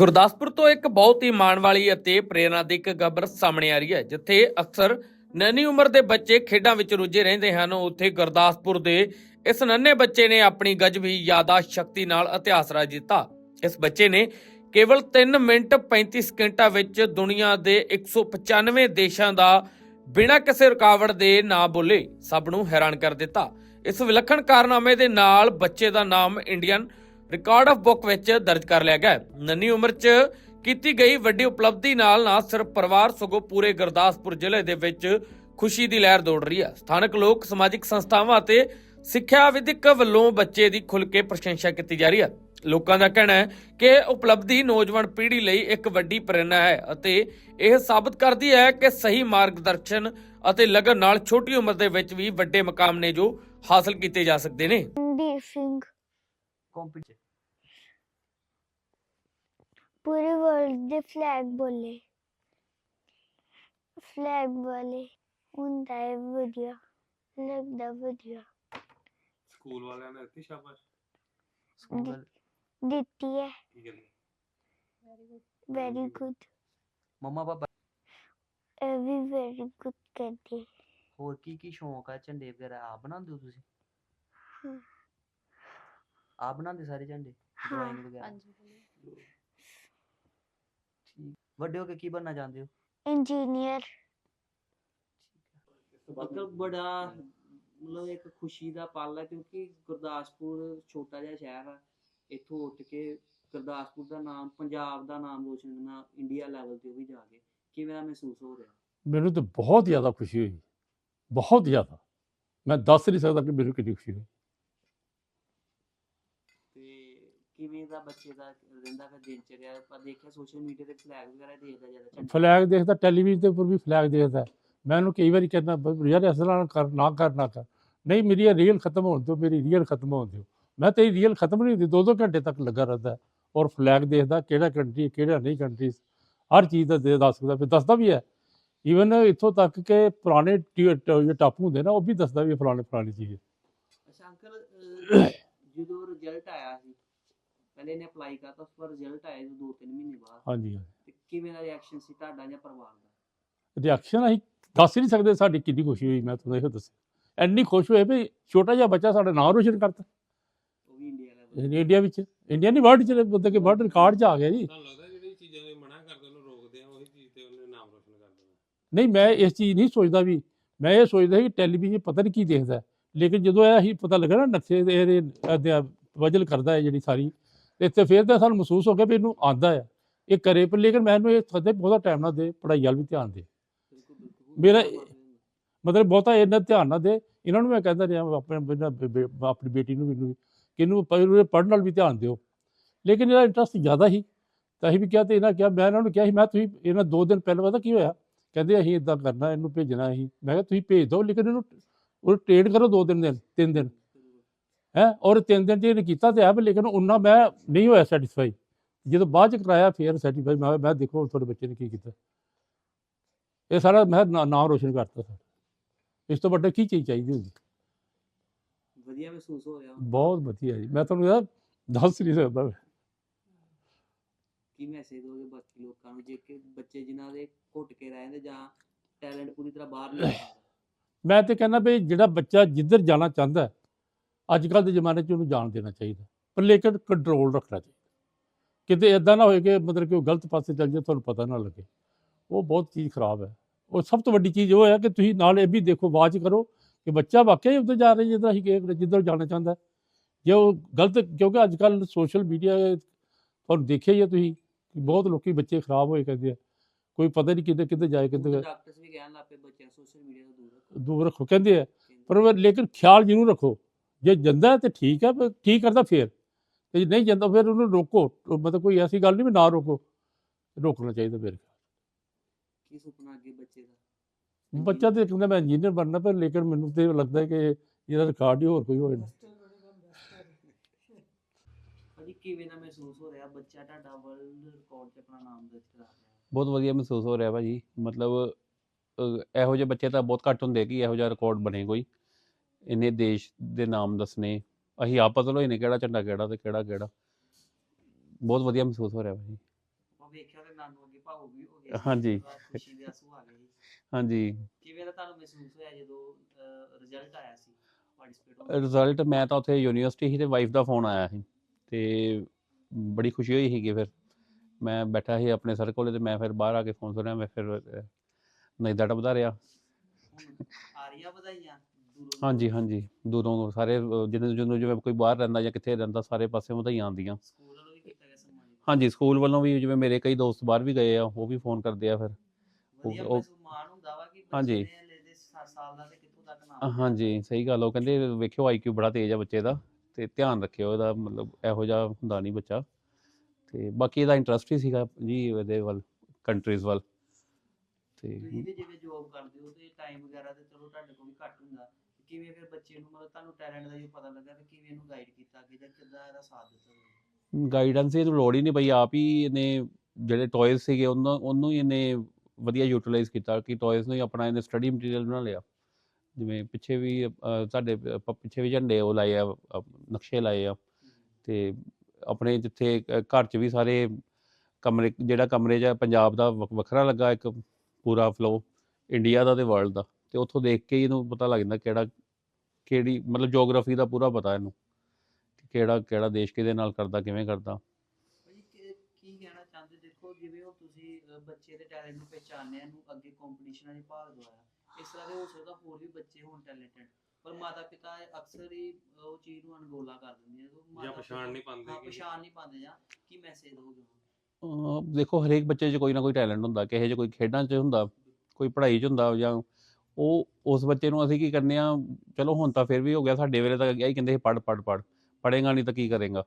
ਗੁਰਦਾਸਪੁਰ ਤੋਂ ਇੱਕ ਬਹੁਤ ਹੀ ਮਾਣ ਵਾਲੀ ਅਤੇ ਪ੍ਰੇਰਨਾਦਾਇਕ ਖਬਰ ਸਾਹਮਣੇ ਆ ਰਹੀ ਹੈ, ਜਿੱਥੇ ਅਕਸਰ ਨੰਨੀ ਉਮਰ ਦੇ ਬੱਚੇ ਖੇਡਾਂ ਵਿੱਚ ਰੁੱਝੇ ਰਹਿੰਦੇ ਹਨ। ਉੱਥੇ ਗੁਰਦਾਸਪੁਰ ਦੇ ਇਸ ਨੰਨੇ ਬੱਚੇ ਨੇ ਆਪਣੀ ਗਜਬੀ ਯਾਦਾਸ਼ਤ ਸ਼ਕਤੀ ਨਾਲ ਇਤਿਹਾਸ ਰਚ ਦਿੱਤਾ। ਇਸ ਬੱਚੇ ਨੇ ਕੇਵਲ 3 ਮਿੰਟ 35 ਸਕਿੰਟਾਂ ਵਿੱਚ ਦੁਨੀਆ ਦੇ 195 ਦੇਸ਼ਾਂ ਦਾ ਬਿਨਾਂ ਕਿਸੇ ਰੁਕਾਵਟ ਦੇ ਨਾ ਬੋਲੇ ਸਭ ਨੂੰ ਹੈਰਾਨ ਕਰ ਦਿੱਤਾ। ਇਸ ਵਿਲੱਖਣ ਕਾਰਨਾਮੇ ਦੇ ਨਾਲ ਬੱਚੇ ਦਾ ਨਾਮ ਇੰਡੀਅਨ ਰਿਕਾਰਡ ਆਫ ਬੁੱਕ ਵਿੱਚ ਦਰਜ ਕਰ ਲਿਆ ਗਿਆ। ਨੰਨੀ ਉਮਰ 'ਚ ਕੀਤੀ ਗਈ ਵੱਡੀ ਉਪਲਬਧੀ ਨਾਲ ਨਾ ਸਿਰਫ ਪਰਿਵਾਰ ਸਗੋਂ ਪੂਰੇ ਗੁਰਦਾਸਪੁਰ ਜ਼ਿਲ੍ਹੇ ਦੇ ਵਿੱਚ ਖੁਸ਼ੀ ਦੀ ਲਹਿਰ ਦੌੜ ਰਹੀ ਹੈ। ਸਥਾਨਕ ਲੋਕ ਸਮਾਜਿਕ ਸੰਸਥਾਵਾਂ ਅਤੇ ਸਿੱਖਿਆ ਵਿਦਿਅਕ ਵੱਲੋਂ ਬੱਚੇ ਦੀ ਖੁੱਲ੍ਹ ਕੇ ਪ੍ਰਸ਼ੰਸਾ ਕੀਤੀ ਜਾ ਰਹੀ ਹੈ। ਲੋਕਾਂ ਦਾ ਕਹਿਣਾ ਹੈ ਕਿ ਉਪਲਬਧੀ ਨੌਜਵਾਨ ਪੀੜ੍ਹੀ ਲਈ ਇੱਕ ਵੱਡੀ ਪ੍ਰੇਰਣਾ ਹੈ ਅਤੇ ਇਹ ਸਾਬਤ ਕਰਦੀ ਹੈ ਕਿ ਸਹੀ ਮਾਰਗਦਰਸ਼ਨ ਅਤੇ ਲਗਨ ਨਾਲ ਛੋਟੀ ਉਮਰ ਦੇ ਵਿੱਚ ਵੀ ਵੱਡੇ ਮਕਾਮ ਨੇ ਜੋ ਹਾਸਲ ਕੀਤੇ ਜਾ ਸਕਦੇ ਨੇ। ਕੰਪੀਟੀਸ਼ਨ ਪੂਰੇ ਵਰਲਡ ਦੇ ਫਲੈਗ ਬੋਲੇ ਫਲੈਗ ਵਾਲੇ ਹੁੰਦਾ ਹੈ ਵਧੀਆ ਲੱਗਦਾ ਵਧੀਆ ਸਕੂਲ ਵਾਲਿਆਂ ਨੇ ਦਿੱਤੀ ਸ਼ਾਬਾਸ਼ ਸਕੂਲ ਦੀ- ਵਾਲੇ ਦਿੱਤੀ ਹੈ ਕੀ ਕਹਿੰਦੇ ਵੈਰੀ ਗੁੱਡ ਮੰਮਾ ਪਾਪਾ ਇਹ ਵੀ ਵੈਰੀ ਗੁੱਡ ਕਹਿੰਦੇ ਹੋਰ ਕੀ ਕੀ ਸ਼ੌਂਕ ਆ ਝੰਡੇ ਵਗੈਰਾ ਆਪ ਬਣਾਉਂਦੇ ਹੋ ਤੁਸੀਂ ਹਾਂ। ਆਪ ਬਣਾਉਂਦੇ ਸਾਰੇ ਝੰਡੇ ਹਾਂ। ਡਰਾਇੰਗ ਵਗੈਰਾ ਠੀਕ। ਵੱਡੇ ਹੋ ਕੇ ਕੀ ਬਣਨਾ ਚਾਹੁੰਦੇ ਹੋ? ਇੰਜੀਨੀਅਰ। ਮਤਲਬ ਬੜਾ ਮਤਲਬ ਇੱਕ ਖੁਸ਼ੀ ਦਾ ਪਲ ਹੈ ਕਿਉਂਕਿ ਗੁਰਦਾਸਪੁਰ ਛੋਟਾ ਜਿਹਾ ਸ਼ਹਿਰ ਆ। ਇੱਥੋਂ ਉੱਠ ਕੇ ਗੁਰਦਾਸਪੁਰ ਦਾ ਨਾਮ ਪੰਜਾਬ ਦਾ ਨਾਮ ਰੋਸ਼ਨ ਕਰਨਾ ਇੰਡੀਆ ਲੈਵਲ ਤੇ ਵੀ ਜਾ ਕੇ ਕਿਵੇਂ ਦਾ ਮਹਿਸੂਸ ਹੋ ਰਿਹਾ? ਮੈਨੂੰ ਤਾਂ ਬਹੁਤ ਜ਼ਿਆਦਾ ਖੁਸ਼ੀ ਹੋਈ। ਬਹੁਤ ਜ਼ਿਆਦਾ। ਮੈਂ ਦੱਸ ਨਹੀਂ ਸਕਦਾ ਕਿ ਮੈਨੂੰ ਕਿੰਨੀ ਖੁਸ਼ੀ ਹੋਈ ਤੇ ਕਿਵੇਂ ਦਾ ਬੱਚੇ ਦਾ ਰਹਿੰਦਾ ਫਿਰ ਦਿਨਚਰਿਆ ਆਪਾਂ ਦੇਖਿਆ ਸੋਸ਼ਲ ਮੀਡੀਆ ਤੇ ਫਲੈਗ ਵਗੈਰਾ ਦੇਖਦਾ ਜ਼ਿਆਦਾ ਝੰਡਾ ਫਲੈਗ ਦੇਖਦਾ ਟੈਲੀਵਿਜ਼ਨ ਦੇ ਉੱਪਰ ਵੀ ਫਲੈਗ ਦੇਖਦਾ। ਮੈਂ ਉਹਨੂੰ ਕਈ ਵਾਰੀ ਕਹਿੰਦਾ ਯਾਰ ਤਰ੍ਹਾਂ ਨਾ ਕਰ ਨਾ ਕਰ ਨਾ ਕਰ। ਨਹੀਂ ਮੇਰੀ ਰੀਅਲ ਖਤਮ ਹੋਣ ਦਿਓ ਮੇਰੀ ਰੀਅਲ ਖਤਮ ਹੋਣ ਦਿਓ। ਮੈਂ ਤੇਰੀ ਰੀਅਲ ਖਤਮ ਨਹੀਂ ਹੁੰਦੀ ਦੋ ਦੋ ਘੰਟੇ ਤੱਕ ਲੱਗਾ ਰਹਿੰਦਾ। ਔਰ ਫਲੈਗ ਦੇਖਦਾ ਕਿਹੜਾ ਕੰਟਰੀ ਕਿਹੜਾ ਨਹੀਂ ਕੰਟਰੀ ਹਰ ਚੀਜ਼ ਦਾ ਦੇ ਦੱਸ ਸਕਦਾ ਫਿਰ ਦੱਸਦਾ ਵੀ ਹੈ। ਈਵਨ ਇੱਥੋਂ ਤੱਕ ਕਿ ਪੁਰਾਣੇ ਟਾਪੂ ਹੁੰਦੇ ਨਾ ਉਹ ਵੀ ਦੱਸਦਾ ਵੀ ਫਲਾਣੇ ਫਲਾਣੀ ਚੀਜ਼ ਹੈ। ਅੱਛਾ ਅੰਕਲ ਜਦੋਂ ਰਿਜ਼ਲਟ ਆਇਆ ਸੀ ਪਹਿਲੇ ਨੇ ਅਪਲਾਈ ਕਰਤਾ ਉਸ ਪਰ ਰਿਜ਼ਲਟ ਆਇਆ ਦੋ ਤਿੰਨ ਮਹੀਨੇ ਬਾਅਦ। ਹਾਂਜੀ ਤੇ ਕਿਵੇਂ ਦਾ ਰਿਐਕਸ਼ਨ ਸੀ ਤੁਹਾਡਾ ਜਾਂ ਪਰਿਵਾਰ ਦਾ? ਰਿਐਕਸ਼ਨ ਅਸੀਂ ਦੱਸ ਹੀ ਨਹੀਂ ਸਕਦੇ ਸਾਡੀ ਕਿੰਨੀ ਖੁਸ਼ੀ ਹੋਈ ਮੈਂ ਤੁਹਾਨੂੰ ਇਹੋ ਦੱਸਿਆ। ਇੰਨੀ ਖੁਸ਼ ਹੋਏ ਵੀ ਛੋਟਾ ਜਿਹਾ ਬੱਚਾ ਸਾਡਾ ਨਾਮ ਰੋਸ਼ਨ ਕਰਤਾ। ਉਹ ਵੀ ਇੰਡੀਆ ਇੰਡੀਆ ਵਿੱਚ ਇੰਡੀਆ ਨਹੀਂ ਵਰਲਡ ਚ ਮਤਲਬ ਕਿ ਵਰਲਡ ਰਿਕਾਰਡ 'ਚ ਆ ਗਿਆ ਜੀ। ਤੁਹਾਨੂੰ ਲੱਗਦਾ ਜਿਹੜੀ ਚੀਜ਼ਾਂ ਦੇ ਮਨਾ ਕਰਦੇ ਉਹਨੂੰ ਰੋਕਦੇ ਆ ਉਹੀ ਚੀਜ਼ ਤੇ ਉਹਨੇ ਨਾਮ ਰੋਸ਼ਨ ਕਰ ਦੇਣਾ? ਨਹੀਂ ਮੈਂ ਇਸ ਚੀਜ਼ ਨਹੀਂ ਸੋਚਦਾ ਵੀ ਮੈਂ ਇਹ ਸੋਚਦਾ ਸੀ ਕਿ ਟੈਲੀਵਿਜ਼ਨ ਪਤਾ ਨਹੀਂ ਕੀ ਦੇਖਦਾ। ਹੈ। ਲੇਕਿਨ ਜਦੋਂ ਇਹ ਹੀ ਪਤਾ ਲੱਗਾ ਨਾ ਨਕਸ਼ੇ ਦੇ ਵਜਲ ਕਰਦਾ ਹੈ ਜਿਹੜੀ ਸਾਰੀ ਤੇ ਇੱਥੇ ਫਿਰ ਤਾਂ ਸਾਨੂੰ ਮਹਿਸੂਸ ਹੋ ਗਿਆ ਵੀ ਇਹਨੂੰ ਆਂਦਾ ਹੈ ਇਹ ਕਰੇ ਪਰ ਲੇਕਿਨ ਮੈਨੂੰ ਇਹ ਸਦੇ ਬਹੁਤਾ ਟਾਈਮ ਨਾ ਦੇ, ਪੜ੍ਹਾਈ ਵੱਲ ਵੀ ਧਿਆਨ ਦੇ। ਮੇਰਾ- ਮਤਲਬ ਬਹੁਤਾ ਇਹਨਾਂ ਧਿਆਨ ਨਾ ਦੇ। ਇਹਨਾਂ ਨੂੰ ਮੈਂ ਕਹਿੰਦਾ ਰਿਹਾ ਆਪਣੇ ਬੇ- ਆਪਣੀ ਬੇਟੀ ਨੂੰ ਮੈਨੂੰ ਵੀ, ਕਿ ਇਹਨੂੰ ਪੜ੍ਹਨ ਪੜ੍ਹਨ ਨਾਲ ਵੀ ਧਿਆਨ ਦਿਓ। ਲੇਕਿਨ ਇਹਦਾ ਇੰਟਰਸਟ ਜ਼ਿਆਦਾ ਹੀ ਤਾਂ ਅਸੀਂ ਵੀ ਕਿਹਾ ਤੇ ਇਹਨਾਂ ਕਿਹਾ, ਮੈਂ ਇਹਨਾਂ ਨੂੰ ਕਿਹਾ ਸੀ, ਮੈਂ ਤੁਸੀਂ ਇਹਨਾਂ ਦੋ ਦਿਨ ਪਹਿਲਾਂ ਪਤਾ ਕੀ ਹੋਇਆ? ਕਹਿੰਦੇ ਅਸੀਂ ਇਦਾਂ ਕਰਨਾ, ਇਹਨੂੰ ਭੇਜਣਾ ਅਸੀਂ। ਮੈਂ ਕਿਹਾ ਤੁਸੀਂ ਭੇਜ ਦਿਓ, ਲੇਕਿਨ ਇਹਨੂੰ ਉਹ ਟ੍ਰੇਨ ਕਰੋ ਦੋ ਦਿਨ ਦਿਨ, ਤਿੰਨ ਦਿਨ। ਹੈ? ਔਰ ਤਿੰਨ ਦਿਨ ਇਹਨੇ ਕੀਤਾ ਤੇ ਹੈ ਲੇਕਿਨ ਉਹਨਾਂ ਮੈਂ ਨਹੀਂ ਹੋਇਆ ਸੈਟੀਸਫਾਈ ਜਦੋਂ ਬਾਅਦ ਚ ਕਰਾਇਆ ਫੇਰ ਸੈਟੀਸਫਾਈ ਮੈਂ ਮੈਂ ਦੇਖੋ ਤੁਹਾਡੇ ਬੱਚੇ ਨੇ ਕੀ ਕੀਤਾ। ਇਹ ਸਾਰਾ ਮੈਂ ਨਾਮ ਰੋਸ਼ਨ ਕਰਤਾ ਸਰ। ਇਸ ਤੋਂ ਵੱਡਾ ਕੀ ਚੀਜ਼ ਚਾਹੀਦੀ ਹੁੰਦੀ ਵਧੀਆ ਮਹਿਸੂਸ ਹੋ ਰਿਹਾ। ਬਹੁਤ ਵਧੀਆ ਜੀ। ਮੈਂ ਤੁਹਾਨੂੰ ਇਹਦਾ ਦੱਸ ਨਹੀਂ ਸਕਦਾ ਕੀ ਮੈਸੇਜ ਦੋਗੇ ਬਾਕੀ ਲੋਕਾਂ ਨੂੰ? ਜੇ ਕਿ ਬੱਚੇ ਜਿਨ੍ਹਾਂ ਦੇ ਘੁੱਟ ਕੇ ਰਹਿੰਦੇ ਜਾਂ ਟੈਲੈਂਟ ਪੂਰੀ ਤਰ੍ਹਾਂ ਬਾਹਰ ਨਹੀਂ ਆਉਂਦਾ ਮੈਂ ਤੇ ਕਹਿੰਦਾ ਵੀ ਜਿਹੜਾ ਬੱਚਾ ਜਿੱਧਰ ਜਾਣਾ ਚਾਹੁੰਦਾ ਹੈ, ਅੱਜ ਕੱਲ੍ਹ ਦੇ ਜ਼ਮਾਨੇ 'ਚ ਉਹਨੂੰ ਜਾਣ ਦੇਣਾ ਚਾਹੀਦਾ। ਪਰ ਲੇਕਿਨ ਕੰਟਰੋਲ ਰੱਖਣਾ ਚਾਹੀਦਾ। ਕਿਤੇ ਇਦਾਂ ਨਾ ਹੋਏ ਕਿ ਮਤਲਬ ਕਿ ਉਹ ਗਲਤ ਪਾਸੇ ਚੱਲ ਜਾਏ ਤੁਹਾਨੂੰ ਪਤਾ ਨਾ ਲੱਗੇ। ਉਹ ਬਹੁਤ ਚੀਜ਼ ਖਰਾਬ ਹੈ। ਉਹ ਸਭ ਤੋਂ ਵੱਡੀ ਚੀਜ਼ ਉਹ ਹੈ ਕਿ ਤੁਸੀਂ ਨਾਲ ਇਹ ਵੀ ਦੇਖੋ ਵਾਚ ਕਰੋ ਕਿ ਬੱਚਾ ਵਾਕਿਆ ਹੀ ਉੱਧਰ ਜਾ ਰਿਹਾ ਜਿੱਦਾਂ ਅਸੀਂ ਕਿ ਜਿੱਧਰ ਜਾਣਾ ਚਾਹੁੰਦਾ। ਹੈ। ਜੇ ਉਹ ਗਲਤ ਕਿਉਂਕਿ ਅੱਜ ਕੱਲ੍ਹ ਸੋਸ਼ਲ ਮੀਡੀਆ ਤੁਹਾਨੂੰ ਦੇਖਿਆ ਹੀ ਹੈ ਤੁਸੀਂ ਕਿ ਬਹੁਤ ਲੋਕੀ ਬੱਚੇ ਖਰਾਬ ਹੋਏ ਕਹਿੰਦੇ ਆ। ਕੋਈ ਪਤਾ ਨਹੀਂ ਕਿੱਧਰ ਕਿੱਧਰ ਜਾਏ ਕਿੱਧਰ ਡਾਕਟਰਸ ਵੀ ਕਹਿਣ ਲੱਗ ਪਏ ਬੱਚਿਆਂ ਸੋਸ਼ਲ ਮੀਡੀਆ ਤੋਂ ਦੂਰ ਰੱਖੋ। ਦੂਰ ਰੱਖੋ ਕਹਿੰਦੇ ਆ। ਪਰ ਲੇਕਿਨ ਖਿਆਲ ਜ਼ਰੂਰ ਰੱਖੋ। ਜੇ ਜਾਂਦਾ ਤੇ ਠੀਕ ਹੈ ਠੀਕ ਕਰਦਾ ਫੇਰ? ਤੇ ਜੇ ਨਹੀਂ ਜਾਂਦਾ ਫਿਰ ਉਹਨੂੰ ਰੋਕੋ ਮਤਲਬ ਕੋਈ ਐਸੀ ਗੱਲ ਨਹੀਂ ਵੀ ਨਾ ਰੋਕੋ ਰੋਕਣਾ ਚਾਹੀਦਾ ਫਿਰ ਕੀ ਸੁਪਨਾ ਅੱਗੇ ਬੱਚੇ ਦਾ? ਬੱਚਾ ਤੇ ਕਹਿੰਦਾ ਮੈਂ ਇੰਜੀਨੀਅਰ ਬਣਨਾ ਪਰ ਲੇਕਿਨ ਮੈਨੂੰ ਤੇ ਲੱਗਦਾ ਕਿ ਇਹਦਾ ਰਿਕਾਰਡ ਹੀ ਹੋਰ ਕੋਈ ਹੋਏ ਨਾ। ਭਾਜੀ ਕਿਵੇਂ ਦਾ ਮਹਿਸੂਸ ਹੋ ਰਿਹਾ ਬੱਚਾ ਤੁਹਾਡਾ ਵਰਲਡ ਰਿਕਾਰਡ 'ਚ ਆਪਣਾ ਨਾਮ ਦਰਜ ਕਰਾ ਰਿਹਾ? ਬਹੁਤ ਵਧੀਆ ਮਹਿਸੂਸ ਹੋ ਰਿਹਾ ਭਾਜੀ ਮਤਲਬ ਇਹੋ ਜਿਹੇ ਬੱਚੇ ਤਾਂ ਬਹੁਤ ਘੱਟ ਹੁੰਦੇ ਕਿ ਇਹੋ ਜਿਹਾ ਰਿਕਾਰਡ ਬਣੇ ਕੋਈ। ਇੰਨੇ ਦੇਸ਼ ਦੇ ਨਾਮ ਦੱਸਣੇ। ਅਸੀਂ ਆਪ ਪਤਾ ਲੋਈ ਨੇ ਕਿਹੜਾ ਝੰਡਾ ਕਿਹੜਾ ਤੇ ਕਿਹੜਾ ਕਿਹੜਾ। ਬਹੁਤ ਵਧੀਆ ਮਹਿਸੂਸ ਹੋ ਰਿਹਾ ਭਾਜੀ। ਵੇਖਿਆ ਤੇ ਨਾਨੂ ਅੱਗੇ ਭਾਵੁਕ ਵੀ ਹੋ ਗਏ। ਹਾਂਜੀ। ਬੜਾ ਖੁਸ਼ੀ ਦੇ ਆਂਸੂ ਆ ਗਏ ਸੀ। ਹਾਂਜੀ। ਕਿਵੇਂ ਦਾ ਤੁਹਾਨੂੰ ਮਹਿਸੂਸ ਹੋਇਆ ਜਦੋਂ ਰਿਜ਼ਲਟ ਆਇਆ ਸੀ ਰਿਜ਼ਲਟ ਮੈਂ ਤਾਂ ਉੱਥੇ ਯੂਨੀਵਰਸਿਟੀ ਸੀ ਤੇ ਵਾਈਫ ਦਾ ਫੋਨ ਆਇਆ ਸੀ। ਤੇ ਬੜੀ ਖੁਸ਼ੀ ਹੋਈ ਸੀਗੀ ਫਿਰ। ਮੈਂ ਬੈਠਾ ਸੀ ਆਪਣੇ ਸਰ ਕੋਲੇ ਤੇ ਮੈਂ ਫਿਰ ਬਾਹਰ ਆ ਕੇ ਫੋਨ ਸੁਣਿਆ ਮੈਂ ਫਿਰ ਅਹ, ਨਜ਼ਦਾ ਟੱਪਦਾ ਰਿਹਾ। ਆ ਰਹੀਆਂ ਵਧਾਈਆਂ? ਹਾਂਜੀ ਹਾਂਜੀ। ਦੂਰੋਂ ਸਾਰੇ ਅਹ, ਜਦੋਂ ਜਿਵੇਂ ਕੋਈ ਬਾਹਰ ਰਹਿੰਦਾ ਜਾਂ ਕਿੱਥੇ ਰਹਿੰਦਾ ਸਾਰੇ ਪਾਸੇ ਵਧਾਈਆਂ ਆਉਂਦੀਆਂ। ਸਕੂਲ ਵੱਲੋਂ ਵੀ ਕੀਤਾ ਗਿਆ ਸਨਮਾਨਿਤ ਹਾਂਜੀ ਸਕੂਲ ਵੱਲੋਂ ਵੀ ਜਿਵੇਂ ਮੇਰੇ ਕਈ ਦੋਸਤ ਬਾਹਰ ਵੀ ਗਏ ਆ ਉਹ ਵੀ ਫੋਨ ਕਰਦੇ ਆ ਫਿਰ। ਵਧੀਆ ਉਹ- ਮਹਿਸੂਸ ਮਾਣ ਹੁੰਦਾ ਵਾ ਕਿ ਹਾਂਜੀ। ਬੱਚੇ ਨੇ ਹਲੇ ਦੇ 7 ਸਾਲ ਦਾ ਤੇ ਕਿੱਥੋਂ ਤੱਕ ਨਾਮ ਹਾਂਜੀ ਸਹੀ ਗੱਲ ਉਹ ਕਹਿੰਦੇ ਵੇਖਿਓ ਆਈਕਿਊ ਬੜਾ ਤੇਜ਼ ਆ ਬੱਚੇ ਦਾ ਤੇ ਧਿਆਨ ਰੱਖਿਓ ਇਹਦਾ ਮਤਲਬ ਇਹੋ ਜਿਹਾ ਹੁੰਦਾ ਨਹੀਂ ਬੱਚਾ। ਤੇ ਬਾਕੀ ਇਹਦਾ ਇੰਟਰਸਟ ਹੀ ਸੀਗਾ ਜੀ ਇਹਦੇ ਵੱਲ ਕੰਟਰੀਜ਼ ਵੱਲ। ਤੇ ਤੁਸੀਂ ਵੀ ਜਿਵੇਂ ਜੋਬ ਕਰਦੇ ਹੋ ਤੇ ਟਾਈਮ ਵਗੈਰਾ ਤੇ ਚਲੋ ਤੁਹਾਡੇ ਕੋਲ ਵੀ ਘੱਟ ਹੁੰਦਾ। ਕਿਵੇਂ ਫਿਰ ਬੱਚੇ ਨੂੰ ਮਤਲਬ ਤੁਹਾਨੂੰ ਟੈਲੈਂਟ ਦਾ ਜੋ ਪਤਾ ਲੱਗਾ ਤੇ ਕਿਵੇਂ ਇਹਨੂੰ ਗਾਈਡ ਕੀਤਾ ਅੱਗੇ ਜਾਂ ਕਿੱਦਾਂ ਇਹਦਾ ਸਾਥ ਦਿੱਤਾ ਤੁਸੀਂ? ਗਾਈਡੈਂਸ ਦੀ ਤਾਂ ਲੋੜ ਹੀ ਨਹੀਂ ਪਈ ਆਪ ਹੀ ਇਹਨੇ ਜਿਹੜੇ ਟੌਇਜ਼ ਸੀਗੇ ਉਹਨਾਂ ਉਹਨੂੰ ਹੀ ਇਹਨੇ ਵਧੀਆ ਯੂਟਿਲਾਈਜ਼ ਕੀਤਾ ਕਿ ਟੌਇਜ਼ ਨੂੰ ਹੀ ਆਪਣਾ ਇਹਨੇ ਸਟੱਡੀ ਮਟੀਰੀਅਲ ਬਣਾ ਲਿਆ। ਜਿਵੇਂ ਪਿੱਛੇ ਵੀ ਅਹ, ਸਾਡੇ ਪ- ਪਿੱਛੇ ਵੀ ਝੰਡੇ ਉਹ ਲਾਏ ਆ ਅਹ, ਨਕਸ਼ੇ ਲਾਏ ਆ। ਤੇ ਆਪਣੇ ਜਿੱਥੇ ਅਹ, ਘਰ 'ਚ ਵੀ ਸਾਰੇ ਕਮਰੇ ਜਿਹੜਾ ਕਮਰੇ 'ਚ ਆ, ਪੰਜਾਬ ਦਾ ਵੱਖ- ਵੱਖਰਾ ਲੱਗਾ ਇੱਕ ਪੂਰਾ ਫਲੋ ਇੰਡੀਆ ਦਾ ਤੇ ਵਰਲਡ ਦਾ। ਤੇ ਉੱਥੋਂ ਦੇਖ ਕੇ ਹੀ ਇਹਨੂੰ ਪਤਾ ਲੱਗ ਜਾਂਦਾ ਕਿਹੜਾ ਕਿਹੜੀ ਮਤਲਬ ਜੀਓਗ੍ਰਾਫੀ ਦਾ ਪੂਰਾ ਪਤਾ ਇਹਨੂੰ ਕਿ ਕਿਹੜਾ ਕਿਹੜਾ ਦੇਸ਼ ਕਿਹਦੇ ਨਾਲ ਕਰਦਾ ਕਿਵੇਂ ਕਰਦਾ। ਭਾਜੀ ਕੀ ਕੀ ਕਹਿਣਾ ਚਾਹੁੰਦੇ? ਦੇਖੋ ਜਿਵੇਂ ਹੁਣ ਤੁਸੀਂ ਅਹ, ਬੱਚੇ ਦੇ ਟੈਲੈਂਟ ਨੂੰ ਪਹਿਚਾਨਿਆ ਇਹਨੂੰ ਅੱਗੇ ਕੰਪੀਟੀਸ਼ਨਾਂ 'ਚ ਭਾਗ ਦਵਾਇਆ ਇਸ ਤਰ੍ਹਾਂ ਦੇ ਹੋ ਸਕਦਾ ਹੋਰ ਵੀ ਬੱਚੇ ਹੋਣ ਟੈਲੈਂਟਡ ਪਰ ਮਾਤਾ ਪਿਤਾ ਅਕਸਰ ਹੀ ਉਹ ਚੀਜ਼ ਨੂੰ ਅਣਗੌਲਾ ਕਰ ਦਿੰਦੇ ਆ। ਜਾਂ ਮਾਤਾ ਪਛਾਣ ਨਹੀਂ ਪਾਉਂਦੇ ਕਿ- ਪਛਾਣ ਨਹੀਂ ਪਾਉਂਦੇ ਜਾਂ ਕੀ ਮੈਸੇਜ ਦੋਗੇ ਦੇਖੋ ਹਰੇਕ ਬੱਚੇ 'ਚ ਕੋਈ ਨਾ ਕੋਈ ਟੈਲੈਂਟ ਹੁੰਦਾ। ਕਿਸੇ 'ਚ ਕੋਈ ਖੇਡਾਂ 'ਚ ਹੁੰਦਾ ਕੋਈ ਪੜ੍ਹਾਈ 'ਚ ਹੁੰਦਾ ਜਾਂ ਉਹ ਉਸ ਬੱਚੇ ਨੂੰ ਅਸੀਂ ਕੀ ਕਰਨੇ ਆ ਚਲੋ ਹੁਣ ਤਾਂ ਫਿਰ ਵੀ ਹੋ ਗਿਆ ਸਾਡੇ ਵੇਲੇ ਤਾਂ ਇਹੀ ਕਹਿੰਦੇ ਸੀ ਪੜ੍ਹ ਪੜ੍ਹ ਪੜ੍ਹ ਪੜ੍ਹੇਗਾ ਨਹੀਂ ਤਾਂ ਕੀ ਕਰੇਗਾ।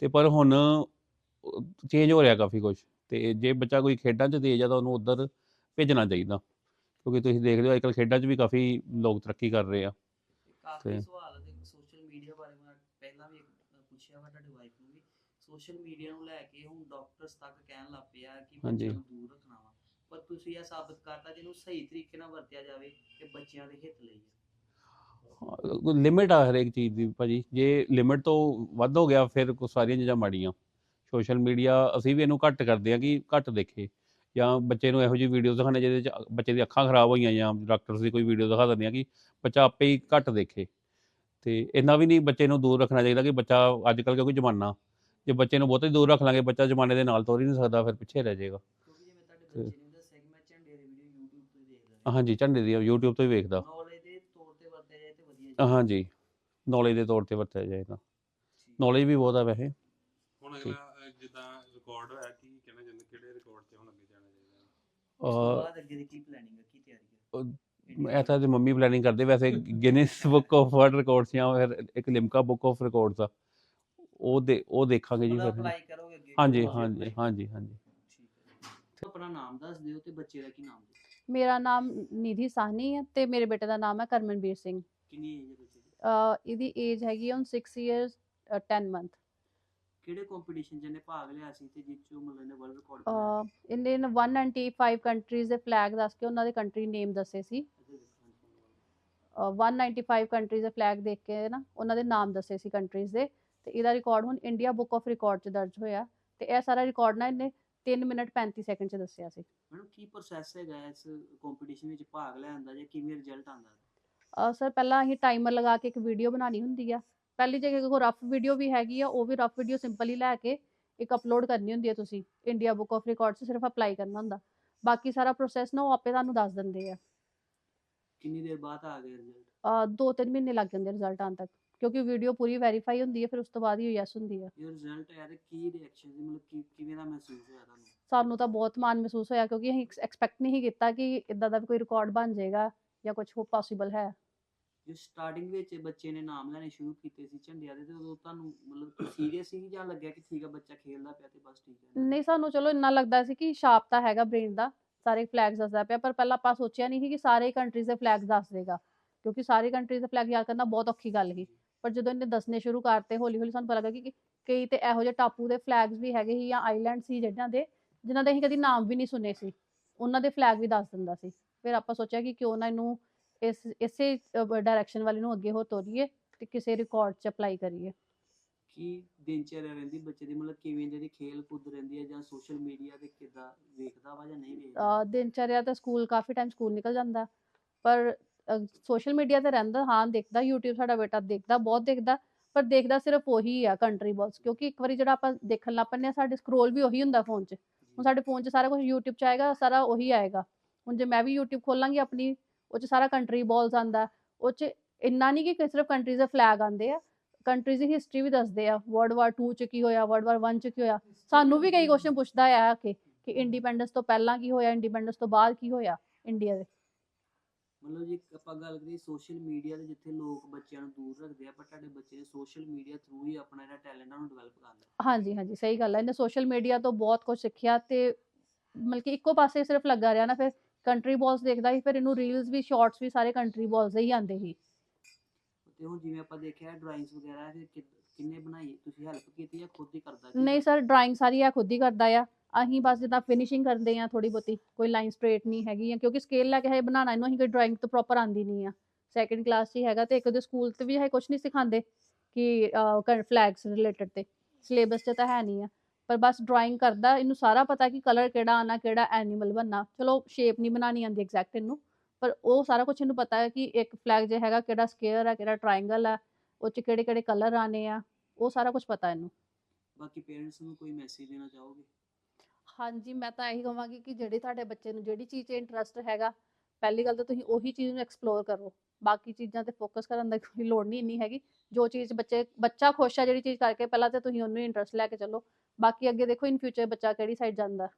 ਤੇ ਪਰ ਹੁਣ ਚੇਂਜ ਹੋ ਰਿਹਾ ਕਾਫੀ ਕੁਝ ਤੇ ਜੇ ਬੱਚਾ ਕੋਈ ਖੇਡਾਂ 'ਚ ਤੇਜ਼ ਆ ਤਾਂ ਉਹਨੂੰ ਉੱਧਰ ਭੇਜਣਾ ਚਾਹੀਦਾ। ਕਿਉਂਕਿ ਤੁਸੀਂ ਦੇਖਦੇ ਹੋ ਅੱਜਕੱਲ ਖੇਡਾਂ 'ਚ ਵੀ ਕਾਫੀ ਲੋਕ ਤਰੱਕੀ ਕਰ ਰਹੇ ਆ। ਕਾਫੀ ਸਵਾਲ ਸੋਸ਼ਲ ਮੀਡੀਆ ਬਾਰੇ ਮੈਂ ਪਹਿਲਾਂ ਵੀ ਇੱਕ, ਅ, ਪੁੱਛਿਆ ਵਾ ਤੁਹਾਡੀ ਵਾਈਫ ਨੂੰ ਵੀ। ਸੋਸ਼ਲ ਮੀਡੀਆ ਨੂੰ ਲੈ ਕੇ ਹੁਣ ਡਾਕਟਰਸ ਤੱਕ ਕਹਿਣ ਲੱਗ ਪਏ ਆ ਕਿ ਨੂੰ ਦੂਰ ਪਰ ਤੁਸੀਂ ਇਹ ਸਾਬਤ ਕਰਤਾ ਜਿਹਨੂੰ ਸਹੀ ਤਰੀਕੇ ਨਾਲ ਵਰਤਿਆ ਜਾਵੇ ਕਿ ਬੱਚਿਆਂ ਦੇ ਹਿੱਤ ਲਈ ਹੈ। ਲਿਮਿਟ ਆ ਹਰੇਕ ਚੀਜ਼ ਦੀ ਭਾਜੀ। ਜੇ ਲਿਮਿਟ ਤੋਂ ਵੱਧ ਹੋ ਗਿਆ ਫਿਰ ਕੋ ਸਾਰੀਆਂ ਚੀਜ਼ਾਂ ਮਾੜੀਆਂ। ਸੋਸ਼ਲ ਮੀਡੀਆ ਅਸੀਂ ਵੀ ਇਹਨੂੰ ਘੱਟ ਕਰਦੇ ਆ ਕਿ ਘੱਟ ਦੇਖੇ। ਜਾਂ ਬੱਚੇ ਨੂੰ ਇਹੋ ਜਿਹੀ ਵੀਡੀਓ ਦਿਖਾਣੇ ਜਿਹਦੇ ਚ ਬੱਚੇ ਦੀ ਅੱਖਾਂ ਖਰਾਬ ਹੋਈਆਂ ਜਾਂ ਡਾਕਟਰਸ ਦੀ ਕੋਈ ਵੀਡੀਓ ਦਿਖਾ ਦਿੰਦੇ ਆ ਕਿ ਬੱਚਾ ਆਪੇ ਹੀ ਘੱਟ ਦੇਖੇ। ਤੇ ਇੰਨਾ ਵੀ ਨਹੀਂ ਬੱਚੇ ਨੂੰ ਦੂਰ ਰੱਖਣਾ ਚਾਹੀਦਾ ਕਿ ਬੱਚਾ ਅੱਜ ਕੱਲ੍ਹ ਕਿਉਂਕਿ ਜ਼ਮਾਨਾ। ਜੇ ਬੱਚੇ ਨੂੰ ਬਹੁਤੇ ਦੂਰ ਰੱਖ ਲਾਂਗੇ ਬੱਚਾ ਜ਼ਮਾਨੇ ਦੇ ਨਾਲ ਤੁਰ ਹੀ ਨਹੀਂ ਸਕਦਾ ਫਿਰ ਪਿੱਛੇ ਰਹਿ ਜਾਏਗਾ। ਕਿਉਂਕਿ ਜਿਵੇਂ ਤੁਹਾਡੇ ਬੱਚੇ ਨੇ ਦੱਸਿਆ ਕਿ ਮੈਂ ਝੰਡੇ ਦੀ ਵੀਡੀਓ YouTube ਤੋਂ ਹੀ ਦੇਖਦਾ ਹਾਂਜੀ ਝੰਡੇ ਦੀ YouTube ਤੋਂ ਹੀ ਵੇਖਦਾ। ਨੌਲੇਜ ਦੇ ਤੌਰ ਤੇ ਵਰਤਿਆ ਜਾਏ ਤੇ ਵਧੀਆ ਜੀ। ਹਾਂਜੀ ਨੌਲੇਜ ਦੇ ਤੌਰ ਤੇ ਵਰਤਿਆ ਜਾਏਗਾ ਨੌਲੇਜ ਵੀ ਬਹੁਤ ਆ ਵੈਸੇ। ਹੁਣ ਠੀਕ। ਅਗਲਾ ਅਹ, ਜਿੱਦਾਂ ਰਿਕਾਰਡ ਹੋਇਆ ਕੀ ਕਹਿਣਾ ਚਾਹੁੰਦੇ ਕਿਹੜੇ ਰਿਕਾਰਡ 'ਚ ਹੁਣ ਅੱਗੇ ਜਾਣਾ ਚਾਹੀਦਾ? ਉਸ ਤੋਂ ਅਹ, ਬਾਅਦ ਅੱਗੇ ਦੀ ਕੀ ਪਲੈਨਿੰਗ ਹੈ ਕੀ ਤਿਆਰੀ ਅਹ, ਹੈ ਇਹ ਤਾਂ ਤੇ ਮੰਮੀ ਪਲੈਨਿੰਗ ਕਰਦੇ ਵੈਸੇ Guinness book of world records ਜਾਂ ਫਿਰ ਇੱਕ ਲਿਮਕਾ ਬੁੱਕ ਆਫ ਰਿਕਾਰਡਸ ਆ। ਉਹ ਦੇ ਉਹ ਦੇਖਾਂਗੇ ਜੀ ਫਿਰ। ਅਪਲਾਈ ਕਰੋਗੇ ਅੱਗੇ। ਹਾਂਜੀ ਹਾਂਜੀ ਹਾਂਜੀ ਹਾਂਜੀ। ਠੀਕ ਹੈ। ਆਪਣਾ ਨਾਮ ਦੱਸ ਦਿਓ ਤੇ ਬੱਚੇ ਦਾ ਕੀ ਨਾਮ? ਦਿਓ ਮੇਰਾ ਨਾਮ ਨਿਧੀ ਸਾਹਨੀ ਹੈ ਤੇ ਮੇਰੇ ਬੇਟੇ ਦਾ ਨਾਮ ਹੈ ਕਰਮਨਵੀਰ ਸਿੰਘ। ਕਿੰਨੀ ਏਜ ਹੈ ਬੱਚੇ ਦੀ? ਅਹ ਇਹਦੀ ਏਜ ਹੈਗੀ ਹੈ ਹੁਣ 6 ਇਅਰਸ 10 ਮੰਥ ਕਿਹੜੇ ਕੰਪੀਟੀਸ਼ਨ 'ਚ ਇਹਨੇ ਭਾਗ ਲਿਆ ਸੀ ਤੇ ਜਿਸ 'ਚ ਮਤਲਬ ਇਹਨੇ ਵਰਲਡ ਰਿਕਾਰਡ ਬਣਾਇਆ ਇਹਨੇ 195 ਕੰਟਰੀਜ਼ ਦੇ ਫਲੈਗ ਦੱਸ ਕੇ ਉਹਨਾਂ ਦੇ ਕੰਟਰੀ ਨੇਮ ਦੱਸੇ ਸੀ। ਇਹਦੇ ਵਿੱਚ ਹਾਂਜੀ। ਅਹ 195 ਕੰਟਰੀਜ਼ ਦੇ ਫਲੈਗ ਦੇਖ ਕੇ ਨਾ ਉਹਨਾਂ ਦੇ ਨਾਮ ਦੱਸੇ ਸੀ ਕੰਟਰੀਜ਼ ਦੇ। ਤੇ ਇਹਦਾ ਰਿਕਾਰਡ ਹੁਣ ਇੰਡੀਆ ਬੁੱਕ ਆਫ ਰਿਕਾਰਡ 'ਚ ਦਰਜ ਹੋਇਆ। ਤੇ ਇਹ ਸਾਰਾ ਰਿਕਾਰਡ ਨਾ ਇਹਨੇ 3 ਮਿੰਟ 35 ਸੈਕਿੰਡ 'ਚ ਦੱਸਿਆ ਸੀ। ਮੈਡਮ ਕੀ ਪ੍ਰੋਸੈਸ ਹੈਗਾ ਇਸ ਕੰਪੀਟੀਸ਼ਨ ਵਿੱਚ ਭਾਗ ਲੈਣ ਦਾ ਜਾਂ ਕਿਵੇਂ ਰਿਜ਼ਲਟ ਆਉਂਦਾ ਸਰ ਪਹਿਲਾਂ ਅਸੀਂ ਟਾਈਮਰ ਲਗਾ ਕੇ ਇੱਕ ਵੀਡੀਓ ਬਣਾਉਣੀ ਹੁੰਦੀ ਆ। ਪਹਿਲੀ ਜਗ੍ਹਾ ਕੋਈ ਰਫ ਵੀਡੀਓ ਵੀ ਹੈਗੀ ਆ ਉਹ ਵੀ ਰਫ ਵੀਡੀਓ ਸਿੰਪਲ ਹੀ ਲੈ ਕੇ ਇੱਕ ਅਪਲੋਡ ਕਰਨੀ ਹੁੰਦੀ ਹੈ ਤੁਸੀਂ। ਇੰਡੀਆ ਬੁੱਕ ਆਫ ਰਿਕਾਰਡ 'ਚ ਸਿਰਫ ਅਪਲਾਈ ਕਰਨਾ ਹੁੰਦਾ। ਬਾਕੀ ਸਾਰਾ ਪ੍ਰੋਸੈਸ ਨਾ ਉਹ ਆਪੇ ਤੁਹਾਨੂੰ ਦੱਸ ਦਿੰਦੇ ਆ। ਕਿੰਨੀ ਦੇਰ ਬਾਅਦ ਆ ਗਿਆ ਰਿਜ਼ਲਟ ਅਹ ਦੋ ਤਿੰਨ ਮਹੀਨੇ ਲੱਗ ਜਾਂਦੇ ਰਿਜ਼ਲਟ ਆਉਣ ਤੱਕ। ਕਿਉਂਕਿ ਵੀਡੀਓ ਪੂਰੀ ਵੈਰੀਫਾਈ ਹੁੰਦੀ ਹੈ ਫਿਰ ਉਸ ਤੋਂ ਬਾਅਦ ਹੀ ਯੈਸ ਹੁੰਦੀ ਹੈ। ਇਹ ਰਿਜ਼ਲਟ ਆਇਆ ਤੇ ਕੀ ਰਿਐਕਸ਼ਨ ਸੀ? ਮਤਲਬ ਕੀ ਕਿਵੇਂ ਦਾ ਮਹਿਸੂਸ ਹੋਇਆ ਤੁਹਾਨੂੰ? ਸਾਨੂੰ ਤਾਂ ਬਹੁਤ ਮਾਣ ਮਹਿਸੂਸ ਹੋਇਆ ਕਿਉਂਕਿ ਅਸੀਂ ਐਕਸਪੈਕਟ ਨਹੀਂ ਕੀਤਾ ਕਿ ਇਦਾਂ ਦਾ ਵੀ ਕੋਈ ਰਿਕਾਰਡ ਬਣ ਜਾਏਗਾ ਜਾਂ ਕੁਝ ਹੋ ਪੋਸੀਬਲ ਹੈ। ਜੋ ਸਟਾਰਟਿੰਗ ਵਿੱਚ ਬੱਚੇ ਨੇ ਨਾਮ ਲੈਣੇ ਸ਼ੁਰੂ ਕੀਤੇ ਸੀ ਝੰਡਿਆਂ ਦੇ ਤੇ ਉਦੋਂ ਤੁਹਾਨੂੰ ਮਤਲਬ ਸੀਰੀਅਸ ਸੀ ਜਾਂ ਲੱਗਿਆ ਕਿ ਠੀਕ ਆ ਬੱਚਾ ਖੇਲਦਾ ਪਿਆ ਤੇ ਬਸ ਠੀਕ ਹੈ ਨਹੀਂ ਸਾਨੂੰ ਚਲੋ ਇੰਨਾ ਲੱਗਦਾ ਸੀ ਕਿ ਸ਼ਾਰਪ ਤਾਂ ਹੈਗਾ ਬ੍ਰੇਨ ਦਾ ਸਾਰੇ ਫਲੈਗਸ ਦੱਸਦਾ ਪਿਆ ਪਰ ਪਹਿਲਾਂ ਆਪਾਂ ਸੋਚਿਆ ਨਹੀਂ ਸੀ ਕਿ ਸਾਰੇ ਕੰਟਰੀਜ਼ ਦੇ ਫਲੈਗਸ ਦੱਸ ਦੇਗਾ ਕਿਉਂਕਿ ਸਾਰੇ ਕੰਟਰੀਜ਼ ਦੇ ਫਲੈਗ ਯਾਦ ਕਰਨਾ ਬਹੁਤ ਔਖੀ ਗੱਲ ਸੀ। ਪਰ ਜਦੋਂ ਇਹਨੇ ਦੱਸਣੇ ਸ਼ੁਰੂ ਕਰਤੇ ਹੌਲੀ ਹੌਲੀ ਸਾਨੂੰ ਪਤਾ ਲੱਗਾ ਕਿ ਕਈ ਤੇ ਇਹੋ ਜਿਹੇ ਟਾਪੂ ਦੇ ਫਲੈਗਸ ਵੀ ਹੈਗੇ ਸੀ ਜਾਂ ਆਈਲੈਂਡ ਸੀ ਜਿਹਨਾਂ ਦੇ ਜਿਨ੍ਹਾਂ ਦੇ ਅਸੀਂ ਕਦੀ ਨਾਮ ਵੀ ਨਹੀਂ ਸੁਣੇ ਸੀ। ਉਹਨਾਂ ਦੇ ਫਲੈਗ ਵੀ ਦੱਸ ਦਿੰਦਾ ਸੀ। ਫਿਰ ਆਪਾਂ ਸੋਚਿਆ ਕਿ ਕਿਉਂ ਨਾ ਇਹਨੂੰ ਇਸ ਇਸੇ ਡਾਇਰੈਕਸ਼ਨ ਵਾਲੇ ਨੂੰ ਅੱਗੇ ਹੋ ਤੋਰੀਏ ਤੇ ਕਿਸੇ ਰਿਕਾਰਡ 'ਚ ਅਪਲਾਈ ਕਰੀਏ। ਕੀ ਦਿਨਚਰਿਆ ਰਹਿੰਦੀ ਬੱਚੇ ਦੀ ਮਤਲਬ ਕਿਵੇਂ ਜਿਹੜੀ ਖੇਲ ਕੁੱਦ ਰਹਿੰਦੀ ਹੈ ਜਾਂ ਸੋਸ਼ਲ ਮੀਡੀਆ ਤੇ ਕਿੱਦਾਂ ਵੇਖਦਾ ਵਾ ਜਾਂ ਨਹੀਂ ਵੇਖਦਾ? ਦਿਨਚਰਿਆ ਤਾਂ ਸਕੂਲ ਕਾਫੀ ਟਾਈਮ ਸਕੂਲ ਨਿਕਲ ਜਾਂਦਾ। ਪਰ ਸੋਸ਼ਲ ਮੀਡੀਆ ਤੇ ਰਹਿੰਦਾ, ਹਾਂ, ਦੇਖਦਾ, YouTube ਸਾਡਾ ਬੇਟਾ ਦੇਖਦਾ, ਬਹੁਤ ਦੇਖਦਾ, ਪਰ ਦੇਖਦਾ ਸਿਰਫ ਉਹੀ ਆ ਕੰਟਰੀ ਬੌਸ ਕਿਉਂਕਿ ਇੱਕ ਵਾਰੀ ਜਿਹੜਾ ਆਪਾਂ ਦੇਖਣ ਲੱਗ ਪੰਨੇ ਹਾਂ, ਸਾਡੇ ਸਕਰੋਲ ਵੀ ਉਹੀ ਹੁੰਦਾ ਫੋਨ 'ਚ। ਹੁਣ ਸਾਡੇ ਫੋਨ 'ਚ ਸਾਰਾ ਕੁਛ YouTube 'ਚ ਆਏਗਾ, ਸਾਰਾ ਉਹੀ ਆਏਗਾ। ਹੁਣ ਜੇ ਮੈਂ ਵੀ YouTube ਖੋਲਾਂਗੀ ਆਪਣੀ, ਉਹ 'ਚ ਸਾਰਾ ਕੰਟਰੀ ਬੌਲਸ ਆਂਦਾ ਉਹ 'ਚ ਇੰਨਾ ਨਹੀਂ ਕਿ ਸਿਰਫ ਕੰਟਰੀਜ਼ ਦੇ ਫਲੈਗ ਆਂਦੇ ਆ ਕੰਟਰੀਜ਼ ਦੀ ਹਿਸਟਰੀ ਵੀ ਦੱਸਦੇ ਆ ਵਰਲਡ ਵਾਰ 2 ਚ ਕੀ ਹੋਇਆ ਵਰਲਡ ਵਾਰ 1 ਚ ਕੀ ਹੋਇਆ, ਸਾਨੂੰ ਵੀ ਕਈ ਕੁਐਸਚਨ ਪੁੱਛਦਾ ਆ ਕੇ ਕਿ ਇੰਡੀਪੈਂਡੈਂਸ ਤੋਂ ਪਹਿਲਾਂ ਕੀ ਹੋਇਆ ਇੰਡੀਪੈਂਡੈਂਸ ਤੋਂ ਬਾਅਦ ਕੀ ਹੋਇਆ ਇੰਡੀਆ ਦੇ। ਮਤਲਬ ਜੇ ਆਪਾਂ ਗੱਲ ਕਰੀਏ ਸੋਸ਼ਲ ਮੀਡੀਆ ਦੇ ਜਿੱਥੇ ਲੋਕ ਬੱਚਿਆਂ ਨੂੰ ਦੂਰ ਰੱਖਦੇ ਆ ਪਰ ਤੁਹਾਡੇ ਬੱਚੇ ਸੋਸ਼ਲ ਮੀਡੀਆ ਥਰੂ ਹੀ ਆਪਣਾ ਜਿਹੜਾ ਟੈਲੈਂਟ ਆ ਉਹਨੂੰ ਡਿਵੈਲਪ ਕਰ ਲਿਆ ਹਾਂਜੀ ਹਾਂਜੀ ਸਹੀ ਗੱਲ ਹੈ ਇਹਨੇ ਸੋਸ਼ਲ ਮੀਡੀਆ ਤੋਂ ਬਹੁਤ ਕੁਝ ਸਿੱਖਿਆ ਤੇ ਮਤਲਬ ਕਿ ਇੱਕੋ ਪਾਸੇ ਸਿਰਫ ਲੱਗਾ ਰਿਹਾ ਨਾ ਫਿਰ ਕੰਟਰੀ ਬॉयਸ ਦੇਖਦਾ ਸੀ ਫਿਰ ਇਹਨੂੰ ਰੀਲਸ ਵੀ ਸ਼ਾਰਟਸ ਵੀ ਸਾਰੇ ਕੰਟਰੀ ਬॉयਸ ਹੀ ਆਉਂਦੇ ਸੀ। ਤੇ ਹੁਣ ਜਿਵੇਂ ਆਪਾਂ ਦੇਖਿਆ ਡਰਾਇੰਗਸ ਵਗੈਰਾ ਫਿਰ ਕਿੰਨੇ ਬਣਾਈ ਤੁਸੀਂ ਹੈਲਪ ਕੀਤੀ ਜਾਂ ਖੁਦ ਹੀ ਕਰਦਾ ਨਹੀਂ ਸਰ ਡਰਾਇੰਗ ਸਾਰੀ ਆ ਖੁਦ ਹੀ ਕਰਦਾ ਆ। ਅਸੀਂ ਬਸ ਜਿੱਦਾਂ ਫਿਨਿਸ਼ਿੰਗ ਕਰਦੇ ਆ ਥੋੜੀ ਬਹੁਤੀ ਕੋਈ ਲਾਈਨ ਸਟ੍ਰੇਟ ਨਹੀਂ ਹੈਗੀ ਆ ਕਿਉਂਕਿ ਸਕੇਲ ਲੈ ਕੇ ਹੈ ਬਣਾਉਣਾ ਇਹਨੂੰ ਅਸੀਂ ਕੋਈ ਡਰਾਇੰਗ ਤਾਂ ਪ੍ਰੋਪਰ ਆਂਦੀ ਨਹੀਂ ਆ। ਸੈਕੰਡ ਕਲਾਸ 'ਚ ਹੀ ਹੈਗਾ ਤੇ ਇੱਕ ਦੇ ਸਕੂਲ ਤੇ ਵੀ ਹੈ ਕੁਝ ਨਹੀਂ ਸਿਖਾਉਂਦੇ ਕਿ ਫਲੈਗਸ ਰਿਲੇਟਡ ਤੇ। ਸਿਲੇਬਸ 'ਚ ਤਾਂ ਹੈ ਨਹੀਂ ਆ। ਪਰ ਬਸ ਡਰਾਇੰਗ ਕਰਦਾ ਇਹਨੂੰ ਸਾਰਾ ਪਤਾ ਕਿ ਕਲਰ ਕਿਹੜਾ ਆਣਾ ਕਿਹੜਾ ਐਨੀਮਲ ਬਣਨਾ। ਚਲੋ ਸ਼ੇਪ ਨਹੀਂ ਬਣਾਉਣੀ ਆਂਦੀ ਐਗਜ਼ੈਕਟ ਇਹਨੂੰ ਪਰ ਉਹ ਸਾਰਾ ਕੁਝ ਇਹਨੂੰ ਪਤਾ ਹੈ ਕਿ ਇੱਕ ਫਲੈਗ ਜੇ ਹੈਗਾ ਕਿਹੜਾ ਸਕੁਅਰ ਹੈ ਕਿਹੜਾ ਟ੍ਰਾਇੰਗਲ ਹੈ ਉਹ 'ਚ ਕਿਹੜੇ ਕਿਹੜੇ ਕਲਰ ਆਣੇ ਆ ਉਹ ਸਾਰਾ ਕੁਝ ਪਤਾ ਇਹਨੂੰ। ਬਾਕੀ ਪੇਰੈਂਟਸ ਨੂੰ ਕੋਈ ਮੈਸੇਜ ਦੇਣਾ ਚਾਹੋਗੇ? ਹਾਂਜੀ ਮੈਂ ਤਾਂ ਇਹੀ ਕਹਾਂਗੀ ਕਿ ਜਿਹੜੀ ਤੁਹਾਡੇ ਬੱਚੇ ਨੂੰ ਜਿਹੜੀ ਚੀਜ਼ 'ਚ ਇੰਟਰਸਟ ਹੈਗਾ ਪਹਿਲੀ ਗੱਲ ਤਾਂ ਤੁਸੀਂ ਉਹੀ ਚੀਜ਼ ਨੂੰ ਐਕਸਪਲੋਰ ਕਰੋ। ਬਾਕੀ ਚੀਜ਼ਾਂ ਤੇ ਫੋਕਸ ਕਰਨ ਦੀ ਕੋਈ ਲੋੜ ਨਹੀਂ ਇੰਨੀ ਹੈਗੀ। ਜੋ ਚੀਜ਼ ਬੱਚੇ ਬੱਚਾ ਖੁਸ਼ ਹੈ ਜਿਹੜੀ ਚੀਜ਼ ਕਰਕੇ ਪਹਿਲਾਂ ਤੇ ਤੁਸੀਂ ਉਹਨੂੰ ਇੰਟਰਸਟ ਲੈ ਕੇ ਚੱਲੋ। ਬਾਕੀ ਅੱਗੇ ਦੇਖੋ ਇਨ ਫਿਊਚਰ ਬੱਚਾ ਕਿਹੜੀ ਸਾਈਡ ਜਾਂਦਾ।